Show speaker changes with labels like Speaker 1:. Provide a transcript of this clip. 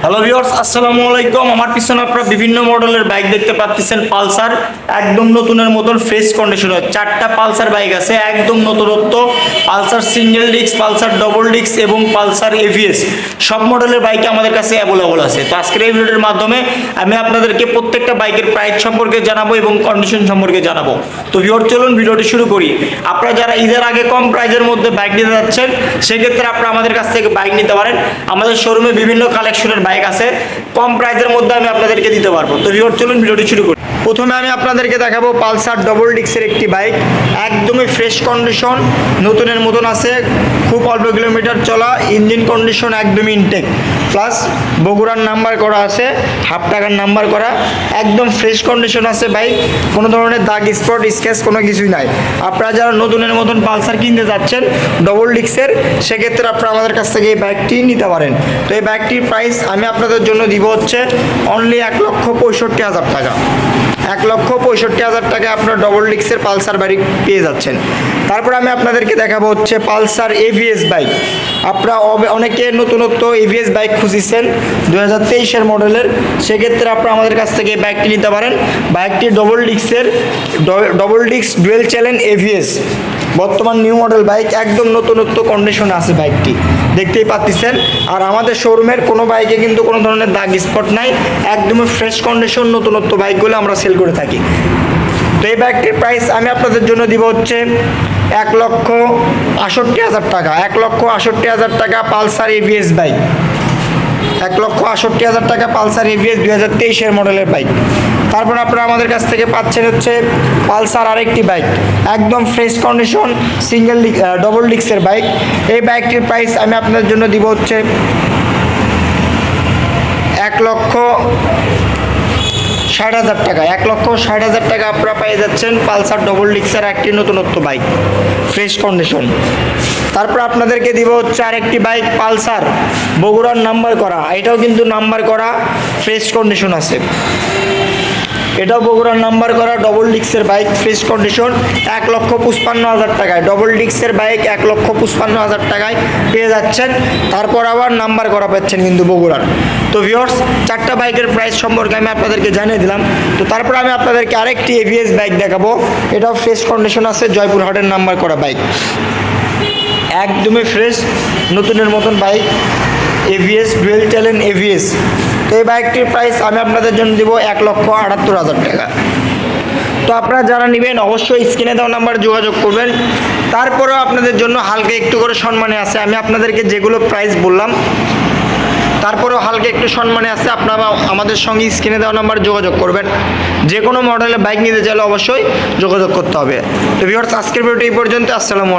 Speaker 1: Viewers আসসালামু আলাইকুম। আমার পিছনে আপনারা বিভিন্ন মডেলের বাইক দেখতে পাচ্ছেন। পালসার একদম নতুনের মতন ফ্রেশ কন্ডিশনে চারটা পালসার বাইক আছে, একদম নতুনত্ব। Pulsar single disc Pulsar double disc এবং পালসার এভিএস সব মডেলের বাইক আমাদের কাছে অ্যাভেলেবল আছে। তো আজকের এই ভিডিওর মাধ্যমে আমি আপনাদেরকে প্রত্যেকটা বাইকের প্রাইস সম্পর্কে জানাব এবং কন্ডিশন সম্পর্কে জানাব। তো ভিউয়ার চলুন ভিডিওটি শুরু করি। আপনারা যারা ঈদের আগে কম প্রাইজের মধ্যে বাইক নিতে যাচ্ছেন, সেক্ষেত্রে আপনারা আমাদের কাছ থেকে বাইক নিতে পারেন। আমাদের শোরুমে বিভিন্ন কালেকশনের বাইক আছে, কম প্রাইসের মধ্যে আমি আপনাদেরকে দিতে পারব। তো ভিউয়ার চলুন ভিডিওটি শুরু করি। প্রথমে আমি আপনাদেরকে দেখাবো পালসার ডবল ডিক্সের একটি বাইক একদমই ফ্রেশ কন্ডিশন নতুনের মতন আছে, খুব অল্প কিলোমিটার চলা ইঞ্জিন কন্ডিশন একদমই ইনটেক প্লাস বগুড়ার নাম্বার করা আছে হাফ টাকার নাম্বার করা। একদম ফ্রেশ কন্ডিশন আছে বাইক কোনো ধরনের দাগ স্পট স্কেচ কোনো কিছুই নাই। আপনারা যারা নতুনের মতন পালসার কিনতে যাচ্ছেন ডবল ডিক্সের সেক্ষেত্রে আপনারা আমাদের কাছ থেকে এই বাইকটি নিতে পারেন। তো এই বাইকটির প্রাইস আমি আপনাদের জন্য দিব হচ্ছে অনলি এক লক্ষ পঁয়ষট্টি হাজার টাকা। এক লক্ষ পঁয়ষট্টি হাজার টাকা আপনার ডবল ডিক্সের পালসার বাইক পেয়ে যাচ্ছেন। তারপর আমি আপনাদেরকে দেখাবো হচ্ছে পালসার এভিএস বাইক আপনারা অনেকে নতুনত্ব এভিএস বাইক খুঁজিছেন দু হাজার তেইশের মডেলের। সেক্ষেত্রে আপনারা আমাদের কাছ থেকে বাইকটি নিতে পারেন। বাইকটি ডবল ডিক্সের ডবল ডিক্স ডুয়েল চ্যালেন এভিএস বর্তমান নিউ মডেল বাইক একদম নতুনত্ব কন্ডিশনে আছে বাইকটি দেখতেই পাচ্ছেন? আর আমাদের শোরুমের কোনো বাইকে কিন্তু কোনো ধরনের দাগ স্পট নাই। একদমই ফ্রেশ কন্ডিশন নতুনত্ব বাইকগুলো আমরা সেল করে থাকি। তো এই বাইকটির প্রাইস আমি আপনাদের জন্য দিব হচ্ছে এক লক্ষ আষট্টি হাজার টাকা। এক লক্ষ আষট্টি হাজার টাকা পালসার এভিএস বাইক এক লক্ষ আষট্টি হাজার টাকা পালসার এভিএস দুই হাজার তেইশের মডেলের বাইক তারপর আপনারা আমাদের কাছ থেকে পাচ্ছেন হচ্ছে পালসার আরেকটি বাইক। একদম ফ্রেশ কন্ডিশন সিঙ্গেল ডবল ডিক্সের বাইক। এই বাইকটির প্রাইস আমি আপনাদের জন্য দিব হচ্ছে এক লক্ষ ষাট হাজার টাকা। এক লক্ষ ষাট হাজার টাকা আপনারা পেয়ে যাচ্ছেন পালসার ডবল ডিক্সের একটি নতুনত্ব বাইক ফ্রেশ কন্ডিশন তারপর আপনাদেরকে দিব হচ্ছে আরেকটি বাইক, পালসার, বগুড়ার নাম্বার করা। এটাও কিন্তু নাম্বার করা ফ্রেশ কন্ডিশন আছে। এটাও বগুড়ার নাম্বার করা ডবল ডিক্সের বাইক ফ্রেশ কন্ডিশন এক লক্ষ পঁচপান্ন হাজার টাকায়। ডবল ডিক্সের বাইক এক লক্ষ পঁচপান্ন হাজার টাকায় পেয়ে যাচ্ছেন। তারপর আবার নাম্বার করা পাচ্ছেন কিন্তু বগুড়ার। তো ভিওর্স চারটা বাইকের প্রাইস সম্পর্কে আমি আপনাদেরকে জানিয়ে দিলাম। তো তারপর আমি আপনাদেরকে আরেকটি এভিএস বাইক দেখাবো। এটাও ফ্রেশ কন্ডিশন আছে জয়পুর হাটের নাম্বার করা বাইক একদমই ফ্রেশ নতুনের মতন বাইক এভিএস ডুয়েল চ্যালেন এভিএস এই বাইকটির প্রাইস আমি আপনাদের জন্য দিব এক লক্ষ আটাত্তর হাজার টাকা। তো আপনারা যারা নেবেন, অবশ্যই স্ক্রিনে দেওয়া নাম্বার যোগাযোগ করবেন। তারপরেও আপনাদের জন্য হালকা একটু করে সম্মানে আছে। আমি আপনাদেরকে যেগুলো প্রাইস বললাম, তারপরেও হালকা একটু সম্মানে আছে। আপনারা আমাদের সঙ্গে স্ক্রিনে দেওয়া নাম্বার যোগাযোগ করবেন। যে কোনো মডেলের বাইক নিতে চাইলে অবশ্যই যোগাযোগ করতে হবে। তো ভিউয়ার্স আজকের ভিডিওটি এই পর্যন্ত। আসসালামু আলাইকুম।